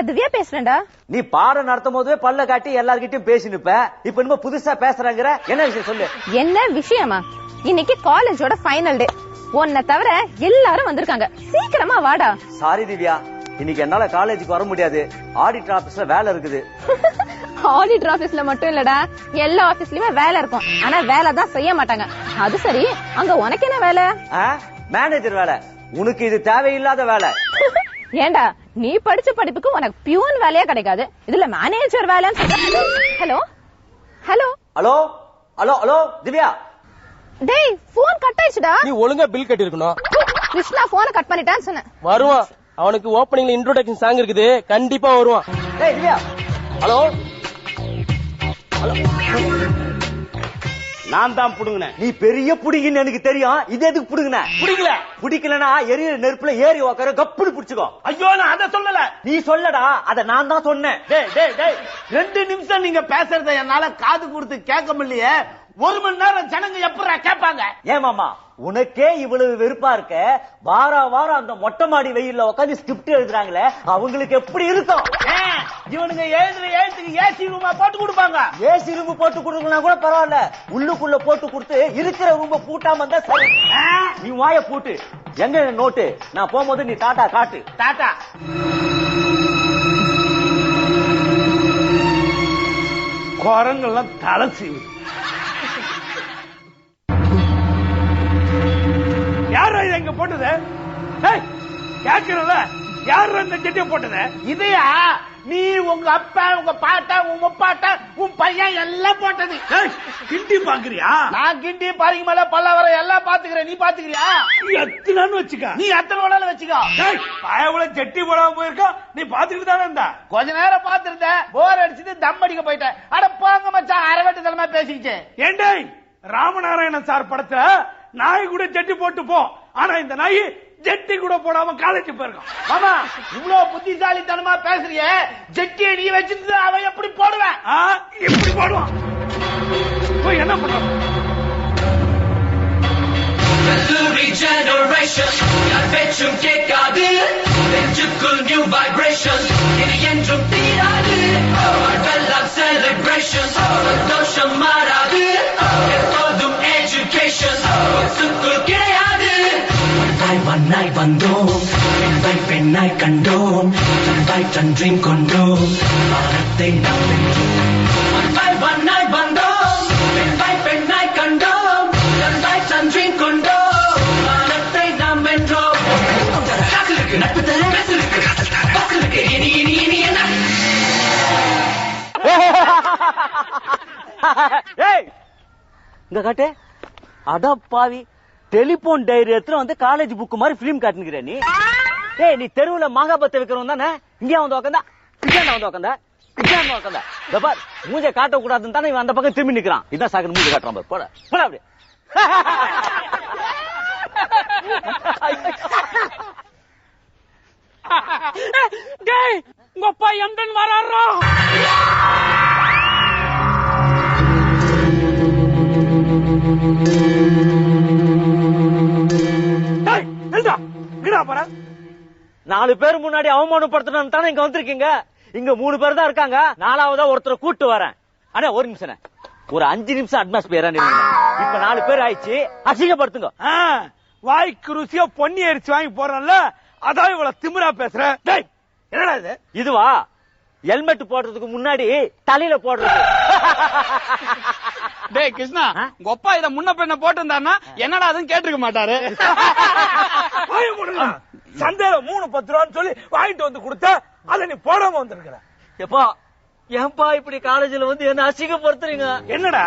நான் திவ்யா பேசுறேன்டா. நீ பாடம் நடத்தும் போதே பல்ல காட்டி எல்லார்கிட்டயும் பேசி நிப்ப இப்ப இன்னும் புதுசா பேசுறாங்கிற? என்ன விஷயம் சொல்லு. என்ன விஷயமா? இன்னைக்கு காலேஜோட ஃபைனல் டே உன்னை தவிர எல்லாரும் வந்திருக்காங்க. சீக்கிரமா வாடா. சாரி திவ்யா. இன்னைக்கு என்னால காலேஜுக்கு வர முடியாது. ஆடிட்டர் ஆபீஸ்ல வேலை இருக்குது. ஆடிட்டர் ஆபீஸ்ல மட்டும் இல்லடா. எல்லா ஆபீஸ்லயுமே வேலை இருக்கும். ஆனா வேலை தான் செய்ய மாட்டாங்க. அது சரி. அங்க உனக்கு என்ன வேலை? மேனேஜர் வேலை. உனக்கு இது தேவையில்லாத வேலை. ஏண்டா? நீ படிச்ச படிப்புக்கு உனக்கு பியூன் வேலையா கிடைக்காது. இதுல மேனேஜர் வேலைன்னு சொல்ற hello hello hello hello hello Divya? டேய் போன் கட் ஆயிடுச்சுடா. நீ ஒழுங்கா பில் கட்டி இருக்கணும் கிருஷ்ணா போனை கட் பண்ணிட்டான்னு சொன்னேன். வருவான். அவனுக்கு ஓப்பனிங்ல இன்ட்ரோடக்ஷன் சாங் இருக்குது. கண்டிப்பா வருவான். டேய் திவ்யா? ஹலோ நான் தான் புடுங்கினேன். நீ பெரிய புடிங்கன்னு எனக்கு தெரியும். இது எதுக்கு புடுங்கின? பிடிக்கல பிடிக்கலனா எரியற நெருப்புல ஏறி உக்கார கப்புனு புடிச்சுக்கோ. ஐயோ நான் அதை சொல்லல. நீ சொல்லடா அத நான் தான் சொன்னேன். ரெண்டு நிமிஷம் நீங்க பேசுறத என்னால காது கொடுத்து கேட்க முடியலையே. ஒரு மணி நேரம் ஜனங்க எப்படா கேட்பாங்க? ஏன் மாமா உனக்கே இவ்வளவு வெறுப்பா இருக்க? வார வாரம் அந்த மொட்டை மாடி வெயில்ல உட்காந்து ஸ்கிரிப்ட் எழுதுறாங்களே அவங்களுக்கு எப்படி இருக்கும்? ஏ, இவனுங்க எழுதுற எழுத்துக்கு ஏசி ரூமா போட்டு கொடுப்பாங்க. ஏசி ரூம் போட்டு கொடுக்கலாம் கூட பரவாயில்ல. உள்ளுக்குள்ள போட்டு கொடுத்து இருக்கிற ரூம்ப பூட்டாம இருந்தா சரி. நீ வாய பூட்டு. எங்க நோட்டு நான் போகும்போது நீ டாட்டா காட்டு. டாட்டா குரங்கெல்லாம் தலை யாரா இது எங்க போட்டது? ஏய், கேக்குறல யாரு அந்த ஜெட்டிய போட்டது? இதையா? நீ உங்க அப்பா உங்க பாட்டா உங்க முப்பாட்டா உன் பையன் எல்லாம் போட்டது. கிண்டி பாக்குறியா? நான் கிண்டி பாருங்க மேல பல்லவர எல்லாம் பாத்துக்கிறேன் நீ பாத்துக்கிறியா நீ எத்தனான்னு வச்சுக்க. நீ எத்தனை வேணாலும் வச்சுக்கோ. பயவுல ஜெட்டி போடாம போயிருக்கா? நீ பாத்துக்கிட்டு தானே இருந்தா? கொஞ்ச நேரம் பாத்துருந்தேன் போர் அடிச்சுட்டு தம் அடிக்க போயிட்டேன். அட போங்க மச்சான் அரவட்டு தலைமை பேசிக்கிச்சு. ஏண்டே ராமநாராயணன் சார் படத்துல நாய் கூட ஜெட்டி போட்டு போ. ஆனா இந்த நாய் ஜெட்டி கூட போடாம காலேஜ் போயிருக்கான் மாமா இவ்வளவு புத்திசாலித்தனமா பேசுறிய. ஜெட்டியை நீ வச்சிருந்து அவன் எப்படி போடுவேன் எப்படி போடுவான் போய் என்ன பண்றான் regeneration யார் கேட்காது. நெஞ்சுக்குள் நியூ வைப்ரேஷன் இனி என்றும் தீராது. வாழ்வெல்லாம் செலிப்ரேஷன் சந்தோஷம் மாறாது. மண்ணாய் வந்தோம். பெண்ணாய் பெண்ணாய் கண்டோம். தன்பாய் தன்றின் கொண்டோம். பாரத்தை நாம் வென்றோம். ஒன்றாய் மண்ணாய் வந்தோம். பெண்ணாய் பெண்ணாய் கண்டோம். தந்தாய் தன்றின் கொண்டோம். வானத்தை நாம் வென்றோம். நட்பு தர பேசிருக்கு இனி இனி இனி என்ன? ஏய் இங்க காட்டு அட பாவி டெலிபோன் டைரி எடுத்து வந்து காலேஜ் புக் மாதிரி பிலிம் காட்டுனுக்கிற நீ. ஏய் நீ தெருவுல மாங்காய் வைக்கிறவன் தானே? இங்கே வந்து உக்காந்தா? இங்கே வந்து உக்காந்தா? இங்கே வந்து உக்காந்தா? இந்த பார் மூஞ்ச காட்ட கூடாதுன்னு தானே இவன் அந்த பக்கம் திரும்பி நிக்கிறான். இதான் சாக்கு மூஞ்ச காட்டுறான் போட போட அப்படி. டேய் உங்க அப்பா எம்டன் வராரோ? you. போற? நாலு பேர் முன்னாடி அவமானப்படுத்தணும் தானே இங்க வந்திருக்கீங்க. இங்க மூணு பேர் தான் இருக்காங்க. நாலாவதா ஒருத்தரை கூட்டு வரேன். அண்ணா ஒரு நிமிஷம் ஒரு அஞ்சு நிமிஷம் அட்மாஸ்பியரா இப்ப நாலு பேர் ஆயிடுச்சு. அசிங்கப்படுத்துங்க. வாய்க்கு ருசியா பொன்னி அரிசி வாங்கி போறோம்ல அதான் இவ்வளவு திமிரா பேசுற என்னடா இது? இதுவா? ஹெல்மெட் போடுறதுக்கு முன்னாடி தலையில போடுறது. டேய் கிருஷ்ணா? உங்க அப்பா இத முன்ன பின்ன போட்டிருந்தாருன்னா என்னடா அதுன்னு கேட்டிருக்க மாட்டாரு. சந்தையில மூணு பத்து ரூபான்னு சொல்லி வாங்கிட்டு வந்து கொடுத்தா அதை நீ போடாம வந்திருக்கிற. எப்பா ஏன்பா இப்படி காலேஜ்ல வந்து என்ன அசிங்கப்படுத்துறீங்க? என்னடா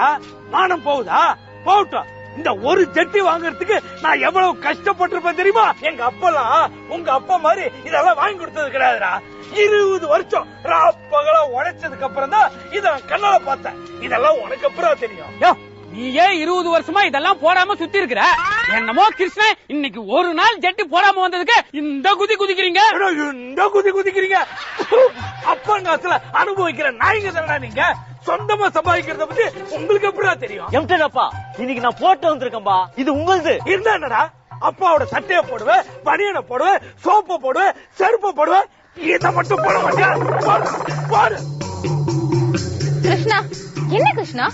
மானம் போகுதா? போகட்டும். இந்த ஒரு ஜட்டி வாங்குறதுக்கு நான் எவ்வளவு கஷ்டப்பட்டிருப்பேன் தெரியுமா? எங்க அப்பெல்லாம் உங்க அப்பா மாதிரி இதெல்லாம் வாங்கி கொடுத்தது கிடையாதுடா. இருபது வருஷம் ராப்பகலா உழைச்சதுக்கு அப்புறம் தான் இத கண்ணால பார்த்தேன். இதெல்லாம் உனக்கு அப்புறம் தெரியும். நீ ஏன் இருபது வருஷமா இதெல்லாம் போடாம சுத்தி இருக்கிற என்னமோ கிருஷ்ணன் இன்னைக்கு ஒரு நாள் ஜெட்டி போடாம வந்ததுக்கு இந்த குதி குதிக்கிறீங்க? இந்த குதி குதிக்கிறீங்க? அப்பங்காத்துல அனுபவிக்கிற நாய்ங்க தானடா நீங்க? சொந்தமா சம்பாதிக்கிறத பத்தி உங்களுக்கு எப்படிடா தெரியும்? எம்டன் அப்பா இன்னைக்கு நான் போட்டு வந்திருக்கேன்பா. இது உங்களுது. இருந்தா என்னடா? அப்பாவோட சட்டையை போடுவேன் பனியனை போடுவேன் சோப்பை போடுவேன் செருப்பை போடுவேன் இதை மட்டும் போட மாட்டியா? போடு, போடு கிருஷ்ணா என்ன கிருஷ்ணா?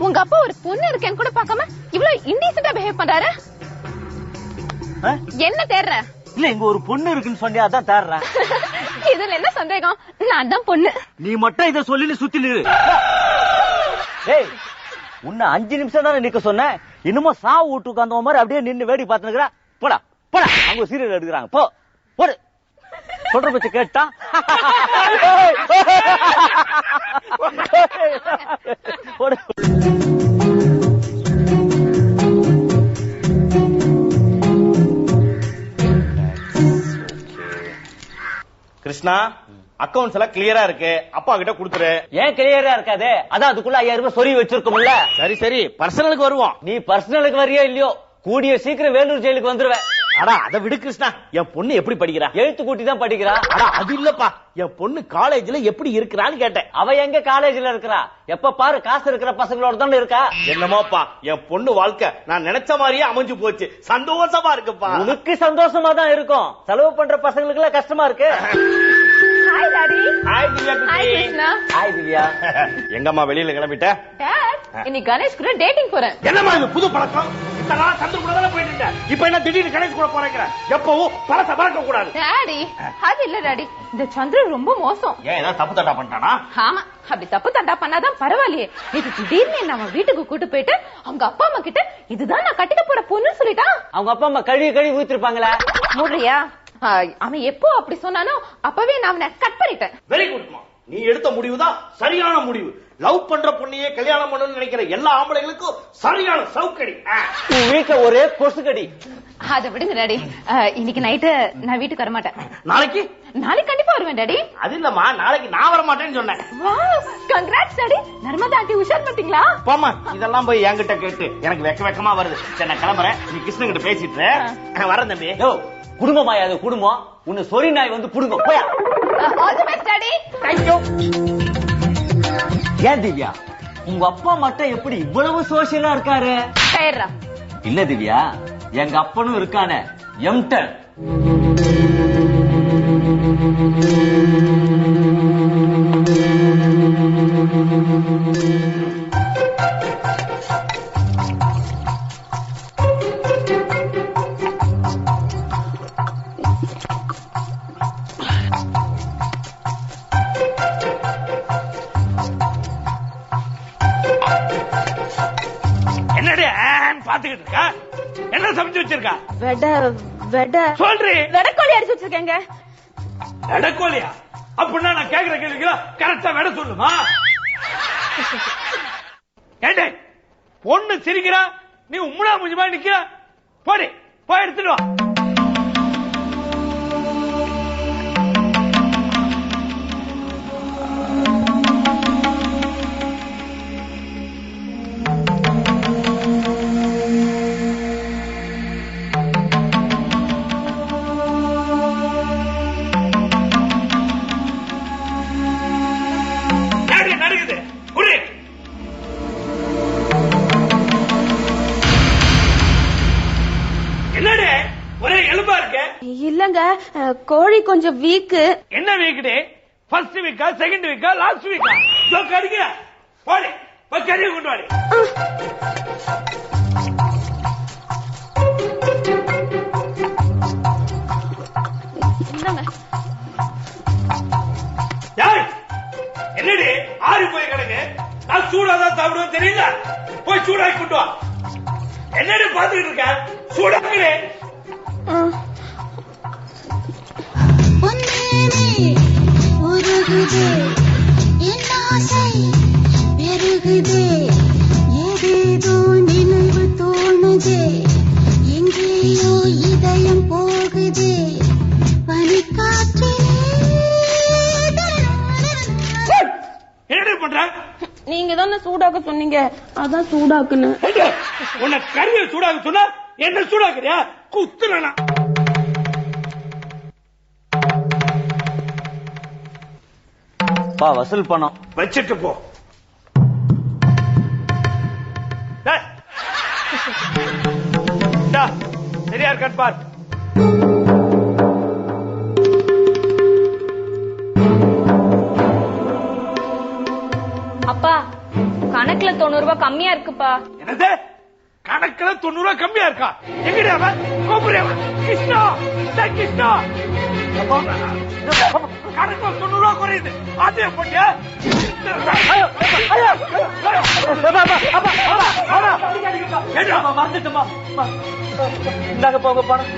உங்க அப்பா ஒரு பொண்ணு இருக்கேன்னு கூட பார்க்காம இவ்வளவு இன்டீசெண்டா பிஹேவ் பண்றாரு? என்ன தேடுற? இல்ல இங்க ஒரு பொண்ணு இருக்குன்னு சொன்னியா அதான் தேடுறேன் இதுல என்ன சந்தேகம்? நான் தான் பொண்ணு. நீ மட்டும் இத சொல்லி சுத்தி நிறு ஏய் உன்னை அஞ்சு நிமிஷம் தானே நிக்க சொன்னேன் இன்னமும் சா வீட்டுக்கு அந்த மாதிரி அப்படியே நின்னு வேடி பார்த்துக்கிற போடா போடா. அவங்க சீரியல் எடுக்கிறாங்க. போ போடு. சொல்ற பத்தி கேட்டா? போடு கிருஷ்ணா அக்கவுண்ட்ஸ் எல்லாம் கிளியரா இருக்கு. அப்பா கிட்ட குடுத்துரு. ஏன் கிளியரா இருக்காது? அதான் அதுக்குள்ள ஐயாயிரம் ரூபாய் சொறி வச்சிருக்கோம்ல. சரி சரி. பர்சனலுக்கு வருவோம். நீ பர்சனலுக்கு வரியா இல்லையோ? கூடிய சீக்கிரம் வேலூர் ஜெயிலுக்கு வந்துருவேன். அடா அதை விடு கிருஷ்ணா. என் பொண்ணு எப்படி படிக்கிறா? எழுத்து கூட்டி தான் படிக்கிறா. அடா அது இல்லப்பா. என் பொண்ணு காலேஜ்ல எப்படி இருக்கிறான்னு கேட்டேன். அவ எங்க காலேஜ்ல இருக்கிறா? எப்ப பாரு காசு இருக்கிற பசங்களோட தானே இருக்கா? என்னமோப்பா என் பொண்ணு வாழ்க்கை நான் நினைச்ச மாதிரியே அமைஞ்சு போச்சு. சந்தோஷமா இருக்குப்பா. உனக்கு சந்தோஷமா தான் இருக்கும். செலவு பண்ற பசங்களுக்கு எல்லாம் கஷ்டமா இருக்கு. எங்கம்மா வெளியில கிளம்பிட்ட? டாட் இன்னைக்கு கணேஷ் கூட டேட்டிங் போறேன். என்னம்மா இது புது பழக்கம்? இந்த நாள் கூட தானே போயிட்டு இருந்தேன். இப்ப என்ன திடீர்னு கணேஷ் கூட போறேங்கிற. எப்பவும் பழச பழக்க கூடாது. டாடி அது இல்ல டாடி. இந்த சந்திரன் ரொம்ப மோசம். ஏன் ஏதாவது தப்பு தட்டா பண்ணிட்டானா? ஆமா அப்படி தப்பு தண்டா பண்ணாதான் பரவாயில்லையே. இது திடீர்னு அவன் வீட்டுக்கு கூட்டு போயிட்டு அவங்க அப்பா அம்மா கிட்ட இதுதான் நான் கட்டிக்க போற பொண்ணுன்னு சொல்லிட்டான் அவங்க அப்பா அம்மா கழுவி கழுவி ஊத்திருப்பாங்களே? மூடுறியா? ஆ, அவன் எப்போ அப்படி சொன்னானோ அப்பவே நான் அவனை கட் பண்ணிட்டேன். வெரி குட்மா நீ எடுத்த முடிவு தான் சரியான முடிவு. லவ் பண்ற பொண்ணையே கல்யாணம் பண்ணணும்னு நினைக்கிற எல்லா ஆம்பளைகளுக்கும் சரியான சவுக்கடி. வீட்டுல ஒரே கொசுக்கடி. அத விடுங்க டாடி. இன்னைக்கு நைட்டு நான் வீட்டுக்கு வர மாட்டேன் நாளைக்கு? நாளைக்கு கண்டிப்பா வருவேன் டாடி. அது இல்லம்மா நாளைக்கு நான் வர மாட்டேன்னு சொன்னேன் கங்க்ராட்ஸ் டாடி. நர்மதா ஆண்டி உஷார் பண்ணிட்டீங்களா போமா இதெல்லாம் போய் என்கிட்ட கேட்டு. எனக்கு வெக்க வெக்கமா வருது. சரி நான் கிளம்புறேன். நீ கிருஷ்ணன் கிட்ட பேசிட்டு வரேன் தம்பி. யோ குடும்பமாயா அது குடும்பம். உன்னை சொறி நாய் வந்து புடுங்க போயா. All the best daddy. ஏன் திவ்யா? உங்க அப்பா மட்டும் எப்படி இவ்வளவு சோசியலா இருக்காரு? இல்ல திவ்யா எங்க அப்பனும் இருக்கானே எம்டன் பாத்துக்கிட்டு இருக்கா? என்ன சமைச்சு வச்சிருக்கா? வெட வெட. சொல்றி. வெடக்கோழி அடிச்சு வச்சிருக்கேங்க. எடக்கோலியா அப்படின்னா நான் கேக்குற கேள்விக்கு கரெக்டா விட சொல்லுமா? ஏண்டே பொண்ணு சிரிக்கிறா நீ உம்முடா முஞ்சுமா நிக்கிற? போடி போய் எடுத்துட்டு வா. இல்லங்க கோழி கொஞ்சம் வீக்கு. என்ன வீக்குடி? ஃபர்ஸ்ட் வீக்கா செகண்ட் வீக்கா லாஸ்ட் வீக்கா? ஜோக் அடிக்கிற? போடி போய் கறியை கொண்டு வாடி. என்னடி? ஆறி போய் கிடக்கு. நான் சூடா தான் சாப்பிடுவேன் தெரியல. போய் சூடாக்கி கொண்டு வா. என்னடி பாத்துக்கிட்டு இருக்க? சூடாக்குறே. பொன்னேனே உருகுதே என் ஆசை பெருகுதே. ஏதேதோ நினைவு தோணுதே. எங்கேயோ இதயம் போகுதே. பனிக்காற்றிலே என்னடி பண்ற? நீங்க தானே சூடாக்க சொன்னீங்க. அதான் சூடாக்குன்னு. உன்னை கறியை சூடாக்க சொன்னா என்ன சூடாக்குறியா? குத்துறனா. பா வசூல் பணம் வச்சிட்டு போ. சரியா இருக்கான்னு பார். அப்பா கணக்குல தொண்ணூறு ரூபாய் கம்மியா இருக்குப்பா. என்னது? கணக்குல தொண்ணூறு ரூபாய் கம்மியா இருக்கா? எங்கடி அவன்? கோபுரி அவன். கிருஷ்ணா! கிருஷ்ணா! கணக்குல தொண்ணூறு ரூபாய் குறையுது. அதே பண்ணியா மறந்துட்டோமா இந்தாங்க போங்க பணம்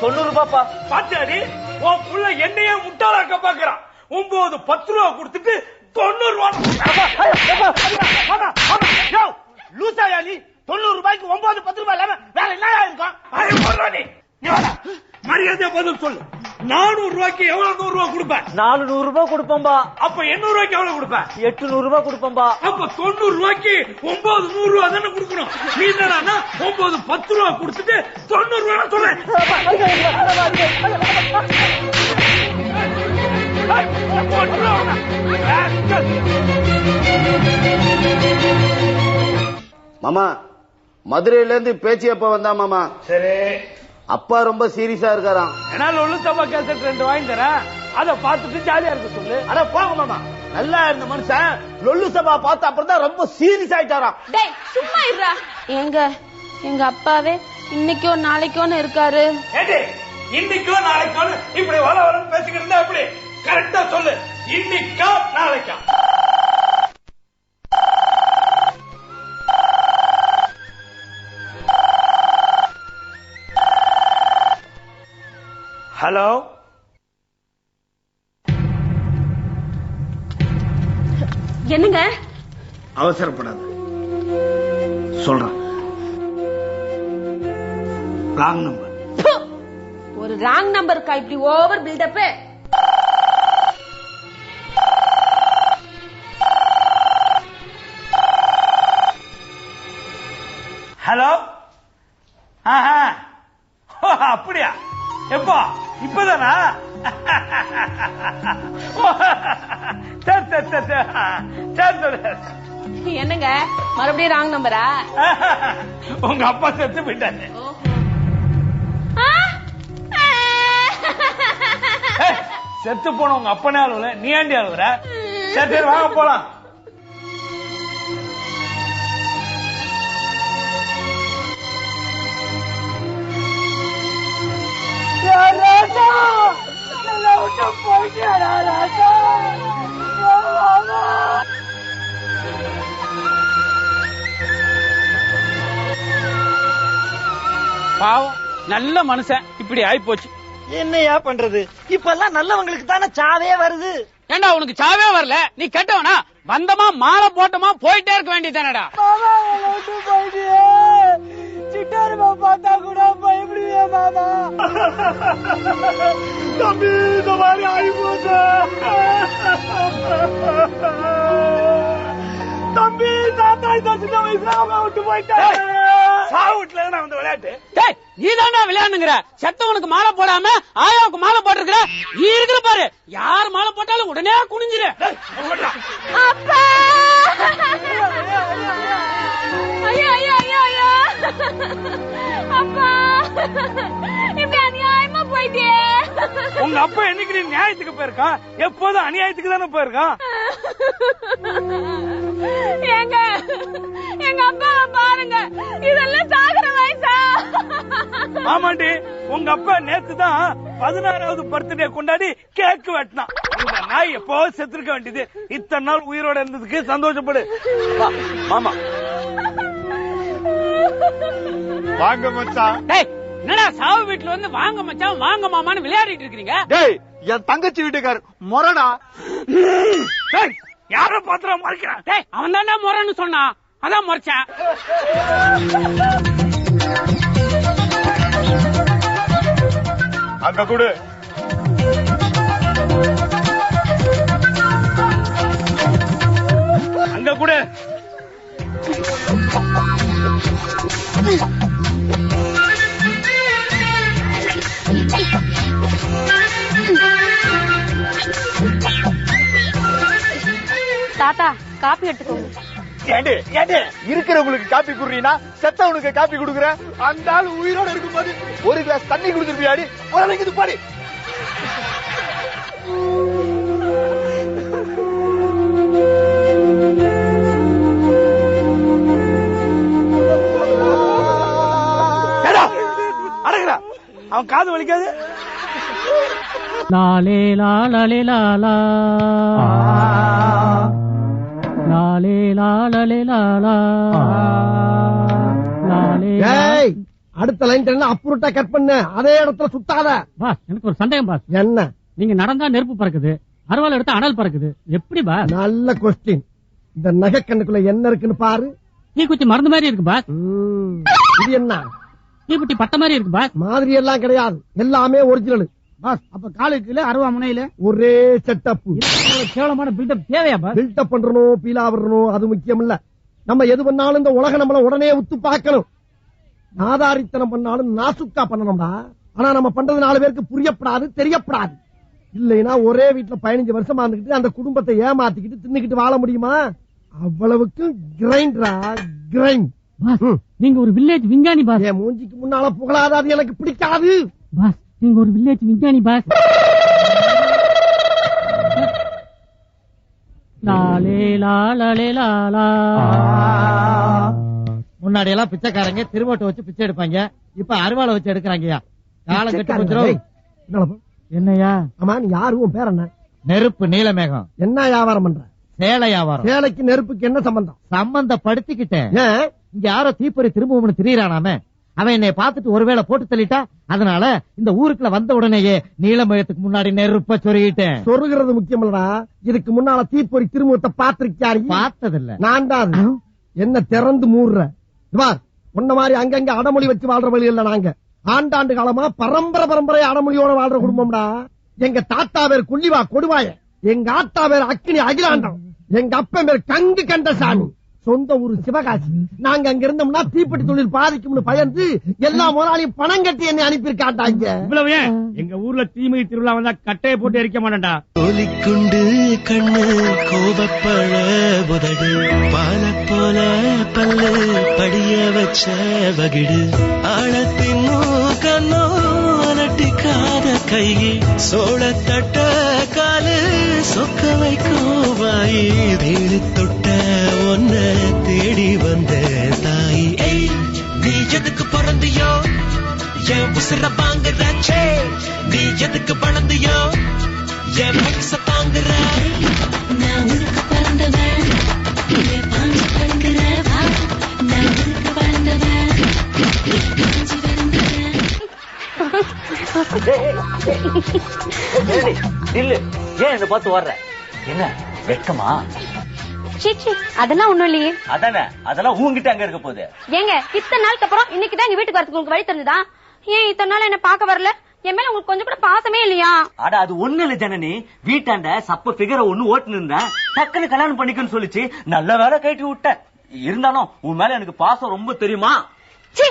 தொண்ணூறு ரூபாப்பா. பாத்தியாடி? உன் புள்ள என்னையே முட்டாளாக்க பாக்குறான். ஒன்பது பத்து ரூபா கொடுத்துட்டு தொண்ணூறு ரூபா லூசாயா நீ தொண்ணூறு ரூபாய்க்கு ஒன்பது பத்து ரூபாய் இல்லாம வேற என்ன இருக்கும் நீ. மரியாதையா பதில் சொல்லு நானூறு ரூபாய்க்கு எவ்வளவு நூறு ரூபாய் கொடுப்பேன் நாலு நூறு ரூபாய் கொடுப்போம்பா அப்ப எண்ணூறு ரூபாய்க்கு எவ்வளவு கொடுப்பேன் எட்டு நூறு ரூபாய் கொடுப்போம்பா அப்ப தொண்ணூறு ரூபாய்க்கு ஒன்பது நூறு ரூபாய் தானே கொடுக்கணும் நீ என்னடா ஒன்பது பத்து ரூபாய் கொடுத்துட்டு தொண்ணூறு ரூபாய் சொல்றேன் மாமா மதுரையில இருந்து பேச்சியப்ப வந்தா மாமா. சரி. அப்பா ரொம்ப சீரியஸா இருக்காராம். என்னால தப்பா கேசட் ரெண்டு வாங்கி தரேன். அதை பார்த்துட்டு ஜாலியா இருக்க சொல்லு. அட போங்க மாமா. நல்லா இருந்த மனுஷன் லொல்லு சபா பார்த்து அப்புறம் தான் ரொம்ப சீரியஸ் ஆயிட்டாராம். டேய் சும்மா இருடா. எங்க எங்க அப்பாவே இன்னைக்கோ நாளைக்கோன்னு இருக்காரு. ஏடி இன்னைக்கோ நாளைக்கோ இப்படி வர வரன்னு பேசிக்கிட்டு இருந்தா எப்படி? கரெக்டா சொல்லு. இன்னைக்கா நாளைக்கா. ஹலோ என்னங்க? அவசரப்படாத. சொல்றேன். ராங் நம்பர் ஒரு ராங் நம்பருக்கா இப்படி ஓவர் பில்டப் என்னங்க? மறுபடியும் ராங் நம்பரா உங்க அப்பா செத்து போயிட்டாரு. செத்து போன உங்க அப்பனே அழுவல நீ ஏண்டி அழுவுற? சரி சரி வாங்க போலாம். பாவம். நல்ல மனுஷன். இப்படி ஆயி போச்சு என்னையா பண்றது? இப்பெல்லாம் நல்லவங்களுக்கு தானே சாவே வருது. ஏண்டா உனக்கு சாவே வரல? நீ கெட்டவனா? வந்தமா மாலை போட்டமா போயிட்டே இருக்க வேண்டியதானடா சிட்டாருமா பார்த்தா கூட பயப்படுவியா மாமா. தம்பி இந்த மாதிரி ஆகி போச்சு தம்பி தாத்தா இந்த சின்ன வயசுல அவன் விட்டு போயிட்டேன் சாவு வீட்டுல நான் வந்து விளையாட்டு? டேய் நீ தாண்டா விளையாடுங்கிற செத்தவனுக்கு மாலை போடாம ஆயாவுக்கு மாலை போட்டிருக்கிற? நீ இருக்கிற பாரு. யார் மாலை போட்டாலும் உடனே குனிஞ்சிரு. அப்பா! ஐயோ ஐயோ ஐயோ ஐயோ. அப்பா! இப்படி அநியாயமா போயிட்டியே. உங்க அப்பா என்னைக்கு நீ நியாயத்துக்கு போயிருக்கான் எப்போதும் அநியாயத்துக்கு தானே போயிருக்கான் ஏங்க எங்க அப்பாவை பாருங்க. இதெல்லாம் சாகுற வயசா? ஆமாண்டி உங்க அப்பா நேத்து தான் பதினாறாவது பர்த்டே கொண்டாடி கேக் வெட்டினான். இந்த நாய் எப்போ செத்துருக்க வேண்டியது? இத்தனை நாள் உயிரோட இருந்ததுக்கு சந்தோஷப்படு. மாமா. வாங்க மச்சான் டேய் என்னடா சாவு வீட்டுல வந்து வாங்க மச்சான் வாங்க மாமான்னு விளையாடிட்டு இருக்கீங்க டேய் என் தங்கச்சி வீட்டுக்கார் மொரடா யார பாத்திரம் மறைக்கிறான் டேய் அவன் தாண்டா முறைன்னு சொன்னான். அதான் முறைச்சேன் அங்க கொடு. அங்க கூட. தாத்தா காப்பி எடுத்துக்கோங்க. ஏண்டு ஏண்டு இருக்கிறவங்களுக்கு காப்பி குடுறீனா செத்தவனுக்கு காப்பி குடுக்குற? அந்த ஆள் உயிரோட இருக்கும்போது ஒரு கிளாஸ் தண்ணி குடுத்துருப்பியாடி முதல்ல இது பாடி. அவன் காது வலிக்காது. லாலே லாலே லாலா லாலே லாலே லாலா லாலே. ஏய் அடுத்த லைன் என்ன அப்புறட்டா கட் பண்ணு. அதே இடத்துல சுத்தாத. பாஸ் எனக்கு ஒரு சந்தேகம் பாஸ் என்ன? நீங்க நடந்தா நெருப்பு பறக்குது அருவாள் எடுத்தா அனல் பறக்குது. எப்படி பாஸ் நல்ல கொஸ்டின் இந்த நகை கண்ணுக்குள்ள என்ன இருக்குன்னு பாரு. தீக்குச்சி மருந்து மாதிரி இருக்கு பாஸ் இது என்ன? தீக்குச்சி பட்ட மாதிரி இருக்கு பாஸ் மாதிரி எல்லாம் கிடையாது. எல்லாமே ஒரிஜினல் அப்ப காலுக்குல அருவா முனையில. ஒரே செட்டப் கேவலமான பில்டப் தேவையா பாஸ்? பில்டப் பண்றணும் பீலா விடணும் அது முக்கியம் இல்ல நம்ம எது பண்ணாலும் இந்த உலகம் நம்மள உடனே உத்து பார்க்கணும். நாதாரித்தனம் பண்ணாலும் நாசுக்கா பண்ணணும்டா. ஆனா நம்ம பண்றது நாலு பேருக்கு புரியப்படாது தெரியப்படாது. இல்லைன்னா ஒரே வீட்டுல பதினஞ்சு வருஷமா இருந்துகிட்டு அந்த குடும்பத்தை ஏமாத்திக்கிட்டு தின்னுக்கிட்டு வாழ முடியுமா? அவ்வளவுக்கு கிரைண்டரா கிரைண்ட் நீங்க ஒரு வில்லேஜ் விஞ்ஞானி பாஸ். என் மூஞ்சிக்கு முன்னால புகழாத அது எனக்கு பிடிக்காது. பாஸ் நீங்க ஒரு வில்லேஜ் விஞ்ஞானி பாஸ் முன்னாடி எல்லாம் பிச்சைக்காரங்க திருமட்டை வச்சு பிச்சை எடுப்பாங்க. இப்ப அருவாளை வச்சு எடுக்கிறாங்கயா காலம் கட்டு. என்னையா ஆமா நீ யாரு? உன் பேர் என்ன? நெருப்பு நீலமேகம். என்ன வியாபாரம் பண்ற? சேலை வியாபாரம். சேலைக்கு நெருப்புக்கு என்ன சம்பந்தம்? சம்பந்தப்படுத்திக்கிட்டேன். இங்க யாரோ தீப்பொறி திரும்பவும் திரியறானாமே. அவன் என்னை பார்த்துட்டு ஒருவேளை போட்டு தள்ளிட்டா அதனால இந்த ஊருக்குள்ள வந்த உடனேயே நீலமேகத்துக்கு முன்னாடி நெருப்ப சொருகிட்டேன். சொருகிறது முக்கியம் இல்லடா இதுக்கு முன்னால தீப்பொறி திருமுகத்தை பாத்திருக்காரு பார்த்ததில்ல. நான் தான். என்ன திறந்து மூடுற. பார் உன்ன மாதிரி அங்கங்க அடமொழி வச்சு வாழ்ற வழி இல்ல நாங்க. ஆண்டாண்டு காலமா பரம்பரை பரம்பரை அடமொழியோட வாழ்ற குடும்பம்டா. எங்க தாத்தா பேர் குள்ளிவா கொடுவாய எங்க ஆத்தா பேர் அக்கினி அகிலாண்டம் எங்க அப்பன் பேர் கங்கு கண்டசாமி சொந்த ஊரு சிவகாசி. நாங்க அங்க இருந்தோம்னா தீப்பெட்டி தொழில் பாதிக்கும்னு பயந்து எல்லா முதலாளியும் பணம் கட்டி என்னை அனுப்பியிருக்காண்டாங்க இவ்வளவு ஏன்? எங்க ஊர்ல தீமிதி திருவிழா வந்தா கட்டையை போட்டு எரிக்க மாட்டேன்டா. ஒலிக்குண்டு கண்ணு கோபப்பழ உதடு பால போல பல்லு படிய வச்ச வகிடு. ஆழத்தின் கண்ணோ அலட்டிக்காத கை சோளத்தட்ட காலு சொக்க வைக்கும் வாயி தொட்ட ஒன்ன தேடி வந்த தாய் நீ எதுக்கு பிறந்தியோ என் உசுர வாங்குறாச்சே நீ எதுக்கு வளர்ந்தியோ என் மனச தாங்குற நான் உனக்கு பிறந்தவன் நில்லு ஏன் என்ன பார்த்து வர்ற என்ன வெட்கமா சீச்சி அதெல்லாம் ஒண்ணும் இல்லையே. அதானே? அதெல்லாம் உன்கிட்ட அங்க இருக்க போகுது. ஏங்க இத்தனை நாளுக்கு அப்புறம் இன்னைக்கு தான் எங்க வீட்டுக்கு வரதுக்கு உங்களுக்கு வழி தெரிஞ்சுதா? ஏன் இத்தனை நாள் என்ன பார்க்க வரல? என் மேல உங்களுக்கு கொஞ்சம் கூட பாசமே இல்லையா? அட அது ஒண்ணு இல்ல ஜனனி. வீட்டாண்ட சப்ப பிகர ஒண்ணு ஓட்டுன்னு இருந்தேன். டக்குன்னு கல்யாணம் பண்ணிக்கன்னு சொல்லிச்சு. நல்ல வேலை கட்டி விட்டேன். இருந்தாலும் உன் மேல எனக்கு பாசம் ரொம்ப தெரியுமா? சீ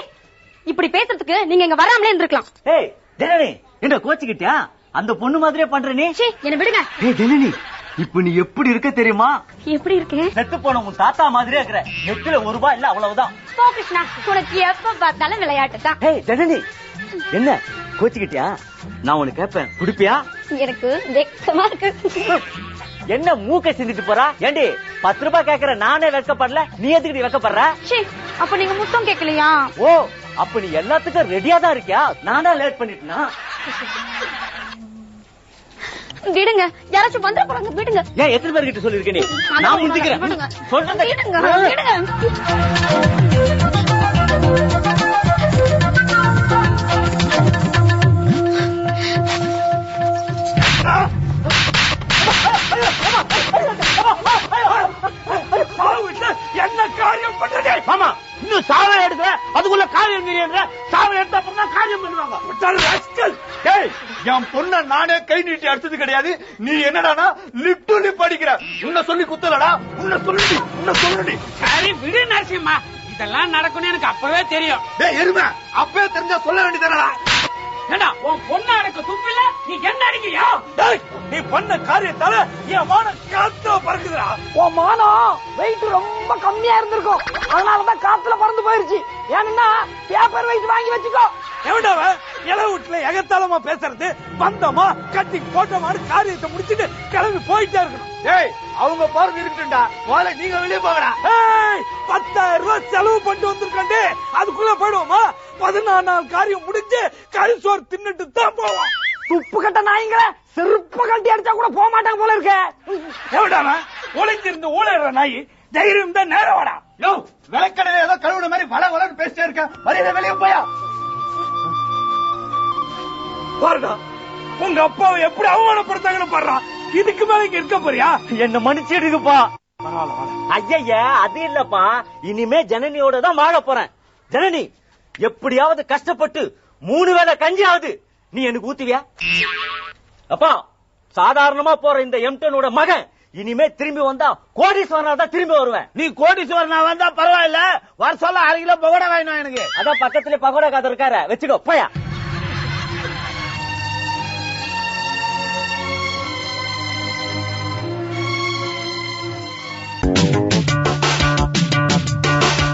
இப்படி பேசுறதுக்கு நீங்க இங்க வராமலே இருந்திருக்கலாம். ஏய் ஜனனி என்ன கோச்சுக்கிட்டியா? அந்த பொண்ணு மாதிரியே பண்ற நீ? சீ என்ன விடுங்க. ஏய் ஜனனி இப்ப நீ எப்படி இருக்க தெரியுமா? எப்படி இருக்கேன்? செத்து போன உன் தாத்தா மாதிரியே இருக்கிற. நெத்தில ஒரு ரூபாய் இல்ல அவ்வளவுதான். போ கிருஷ்ணா. உனக்கு எப்ப பார்த்தாலும் விளையாட்டு தான் ஏய் ஜனனி. என்ன? கோச்சுக்கிட்டியா? நான் உனக்கு கேட்பேன் குடிப்பியா? எனக்கு வெக்கமா இருக்கு. என்ன மூக்க சிந்திட்டு போறா? ஏண்டி பத்து ரூபாய் கேக்குற நானே வெட்கப்படல நீ எதுக்கு நீ வெட்கப்படுற அப்ப நீங்க முத்தம் கேட்கலையா ஓ அப்ப நீ எல்லாத்துக்கும் ரெடியா தான் இருக்கியா? நானா லேட் பண்ணிட்டேனா? விடுங்க. யாராச்சும் வந்துட போறாங்க விடுங்க. ஏன் எத்தனை பேர்கிட்ட சொல்லிருக்க நீ? அதான் நான் விடுங்க. சொல்றேன். விடுங்க விடுங்க. என்ன காரியம் பண்ணதே மாமா இன்னும் சாவை எடுக்கிற அதுக்குள்ள காரியம் சாவை எடுத்த அப்புறம் தான் காரியம் பண்ணுவாங்க. என் பொண்ண நானே கை நீட்டி அடிச்சது கிடையாது. நீ என்னடானா லிப் டு லிப் அடிக்கிற. உன்னை சொல்லி குத்தலடா. உன்னை சொல்லுடி உன்னை சொல்லுடி. சரி விடு நரசிம்மா. இதெல்லாம் நடக்கும்னு எனக்கு அப்பவே தெரியும். டேய் எருமை. அப்பவே தெரிஞ்சா சொல்ல வேண்டியதானடா ஏண்டா உன் பொண்ணு எனக்கு துப்பில்ல? நீ என்ன அடிக்கிறியா? டேய், நீ பண்ண காரியத்தால என் மான காத்துல பறக்குதுடா. உன் மானம் வெயிட் ரொம்ப கம்மியா இருந்திருக்கும். அதனாலதான் காத்துல பறந்து போயிருச்சு. ஏன்னா பேப்பர் வெயிட் வாங்கி வச்சுக்கோ. எவன்டாவ இலை வீட்டுல எகத்தாளமா பேசுறது வந்தோமா கட்டி போட்டோமான்னு காரியத்தை முடிச்சிட்டு கிளம்பி போயிட்டே இருக்கணும். டேய் அவங்க போறது இருக்கட்டும்டா. முதல்ல நீங்க வெளியே போங்கடா. ஏய், பத்தாயிரம் ரூபாய் செலவு பண்ணிட்டு வந்திருக்கே அதுக்குள்ள போயிடுவோமா? பதினாறு நாள் காரியம் முடிஞ்சு கறி சோறு தின்னுட்டு தான் போவோம். துப்பு கட்ட நாய்ங்கள செருப்பு கட்டி அடிச்சா கூட போக மாட்டாங்க போல இருக்க. எவடாம ஒளிஞ்சிருந்து ஊழற நாய் தைரியம் தான் நேரம் வாடா. யோ விளக்கடையில ஏதோ கழுவுன மாதிரி வள வளன்னு பேசிட்டே இருக்க. மரியாதை வெளியே போயா. பாருடா உங்க அப்பாவை எப்படி அவமானப்படுத்தாங்கன்னு பாடுறான் இதுக்கு மேல இங்க இருக்க போறியா? என்ன மன்னிச்சிடுங்கப்பா. ஐயா அது இல்லப்பா. இனிமே ஜனனியோட தான் வாழ போறேன். ஜனனி எப்படியாவது கஷ்டப்பட்டு மூணு வேளை கஞ்சியாவது. நீ எனக்கு ஊத்துவியா? அப்பா சாதாரணமா போற இந்த எம்டனோட மகன் இனிமே திரும்பி வந்தா கோடீஸ்வரனா தான் திரும்பி வருவேன். நீ கோடீஸ்வரனா வந்தா பரவாயில்ல. வர சொல்ல அரை கிலோ பகோடா வேணும் எனக்கு. அதான் பக்கத்துல பகோடா காத இருக்கார. வச்சுக்கோ போயா.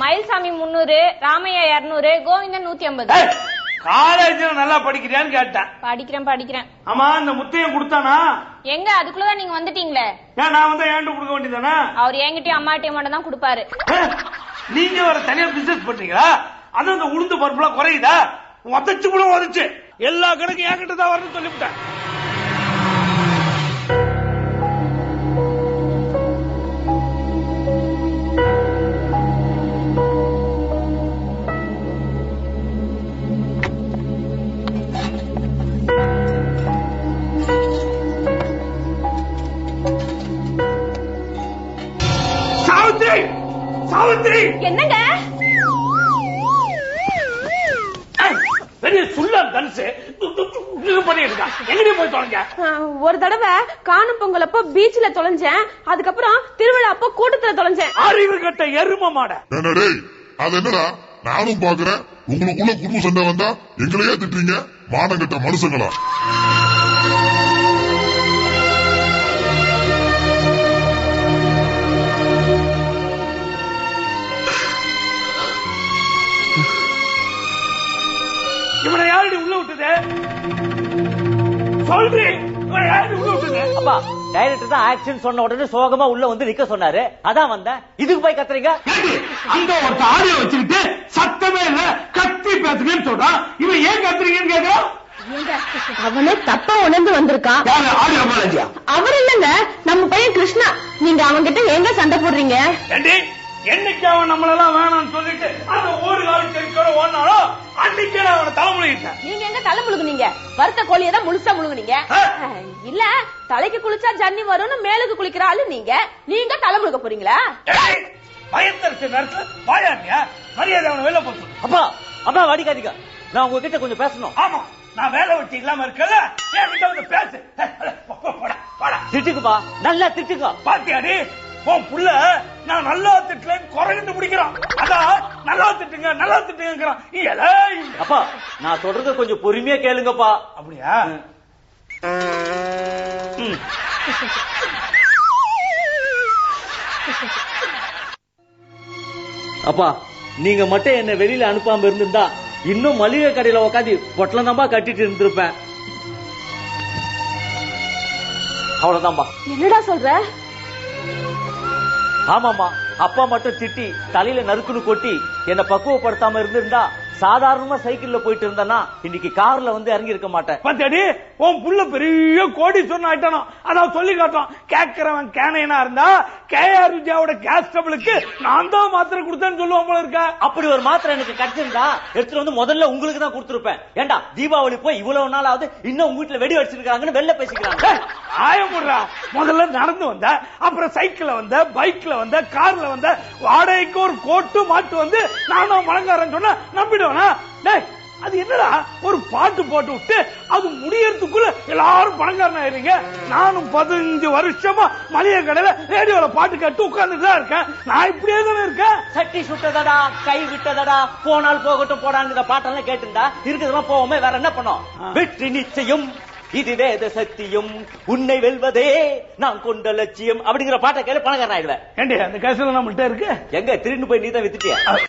மயில்சாமி முன்னூறு ராமையா இருநூறு கோவிந்தன் நூத்தி ஐம்பது. காலேஜ்ல நல்லா படிக்கிறியான்னு கேட்டேன். படிக்கிறேன் படிக்கிறேன். ஆமா இந்த முத்தையும் கொடுத்தானா? எங்க? அதுக்குள்ளதான் நீங்க வந்துட்டீங்களே? ஏன் நான் வந்து ஏன்ட்டு கொடுக்க வேண்டியதானே அவர் என்கிட்டயும் அம்மாட்டையும் மட்டும் தான் கொடுப்பாரு. நீங்க ஒரு தனியா பிசினஸ் பண்றீங்களா? அது அந்த உளுந்து பருப்புலாம் குறையுதா? உதச்சு கூட உதச்சு. எல்லா கணக்கும் என்கிட்ட தான் வரணும்னு சொல்லிவிட்டேன். ஒரு தடவை காணும் பொங்கல் அப்போ பீச்ல தொலைஞ்சேன். அதுக்கப்புறம் திருவிழா அப்போ கூட்டத்துல தொலைஞ்சேன். அறிவு கட்ட எரும மாட. என்ன டேய் அது என்னடா? நானும் பாக்குறேன். உங்களுக்குள்ள குடும்ப சண்டை வந்தா எங்களையே திட்டுறீங்க? மானங்கட்ட மனுஷங்களா? இவனை யாரடி உள்ள விட்டது? சொல்றி அப்பா டைரக்டர் தான் ஆக்ஷன் சொன்ன உடனே சோகமா உள்ள வந்து நிக்க சொன்னாரு. அதான் வந்தேன். இதுக்கு போய் கத்துறீங்க? அங்க ஒருத்த ஆடியோ வச்சுக்கிட்டு சத்தமே இல்ல கத்தி பேசுங்கன்னு சொல்றான். இவன் ஏன் கத்துறீங்கன்னு கேக்குறான்? அவனே தப்பா உணர்ந்து வந்திருக்கான். அவர் இல்லங்க நம்ம பையன் கிருஷ்ணா. நீங்க அவன்கிட்ட எங்க சண்டை போடுறீங்க? என்னைக்கு அவன் நம்மளெல்லாம் வேணாம்னு சொல்லிட்டு அந்த ஒரு காலி செடிக்கோட ஓடினாலோ அன்னைக்கே நான் அவனை தலைமுழுகிட்டேன். நீங்க எங்க தலை முழுகுனீங்க? வறுத்த கோழியை தான் முழுசா முழுகுனீங்க. இல்ல தலைக்கு குளிச்சா ஜன்னி வரும்னு மேலுக்கு குளிக்கிற ஆளு நீங்க. நீங்க தலை முழுக போறீங்களா? பயத்தரிச்ச நேரத்துல வாயாண்டியா மரியாதை அவனை வெளில போச்சு அப்பா அப்பா வடிக்காதீங்க. நான் உங்ககிட்ட கொஞ்சம் பேசணும். ஆமா நான் வேலை வெட்டி இல்லாம இருக்கல என் கிட்ட வந்து பேசு. திட்டுக்குப்பா நல்லா திட்டுங்க பாத்தியாடி உன் புள்ள நான் நல்லா திட்டலன்னு குறைந்து பிடிக்கிறான். அதான் நல்லா திட்டுங்க நல்லா திட்டுங்கிறான் அப்பா நான் சொல்றத கொஞ்சம் பொறுமையா கேளுங்கப்பா. அப்படியா. அப்பா நீங்க மட்டும் என்ன வெளியில அனுப்பாம இருந்திருந்தா இன்னும் மளிகை கடையில உட்காந்து பொட்டலம் தான்பா கட்டிட்டு இருந்திருப்பேன். அவ்வளவுதான்பா. என்னடா சொல்ற? ஆமாமா அப்பா மட்டும் திட்டி தலையில நறுக்குன்னு கொட்டி என்ன பக்குவப்படுத்தாம இருந்திருந்தா சாதாரணமா சைக்கிள்ல போயிட்டு இருந்தேன்னா இன்னைக்கு கார்ல வந்து இறங்கி இருக்க மாட்டேன். பத்தடி உன் புள்ள பெரிய கோடி சொன்ன ஆயிட்டானோ? அதான் சொல்லி காட்டோம் கேட்கிறவன் கேனையனா இருந்தா கேஆர் விஜயாவோட கேஸ் டபுளுக்கு நான் தான் மாத்திரை கொடுத்தேன்னு சொல்லுவோம் போல இருக்க? அப்படி ஒரு மாத்திரை எனக்கு கிடைச்சிருந்தா எடுத்துட்டு வந்து முதல்ல உங்களுக்கு தான் கொடுத்துருப்பேன். ஏண்டா தீபாவளி போய் இவ்வளவு நாள் ஆகுது இன்னும் உங்க வீட்டுல வெடி வச்சிருக்காங்கன்னு வெளில பேசிக்கிறாங்க. ஆயமுடுறா முதல்ல நடந்து வந்த அப்புறம் சைக்கிள்ல வந்த பைக்ல வந்த கார்ல வந்த வாடகைக்கு ஒரு கோட்டு மாட்டு வந்து நானும் மலங்காரன் சொன்னா நம்பிடுவேனா டேய் அது என்னடா? ஒரு பாட்டு போட்டு விட்டு அது முடியறதுக்குள்ள எல்லாரும் பணக்காரன் ஆயிருங்க நானும் பதினஞ்சு வருஷமா மளிகை கடையில ரேடியோல பாட்டு கேட்டு உட்கார்ந்துட்டு தான் இருக்கேன். நான் இப்படியே தானே இருக்கேன். சட்டி சுட்டதடா கை விட்டதடா போனால் போகட்டும் போடாங்கிற பாட்டெல்லாம் கேட்டுண்டா இருக்கிறதெல்லாம் போவோமே வேற என்ன பண்ணோம்? வெற்றி நிச்சயம் இது வேத சத்தியம் உன்னை வெல்வதே நான் கொண்ட லட்சியம் அப்படிங்கிற பாட்டை கேளு பணக்காரன் ஆயிடுவேன். அந்த கேசல நம்மள்ட்ட இருக்கு? எங்க திருண்டு போய் நீ தான் வித்துட்டியா?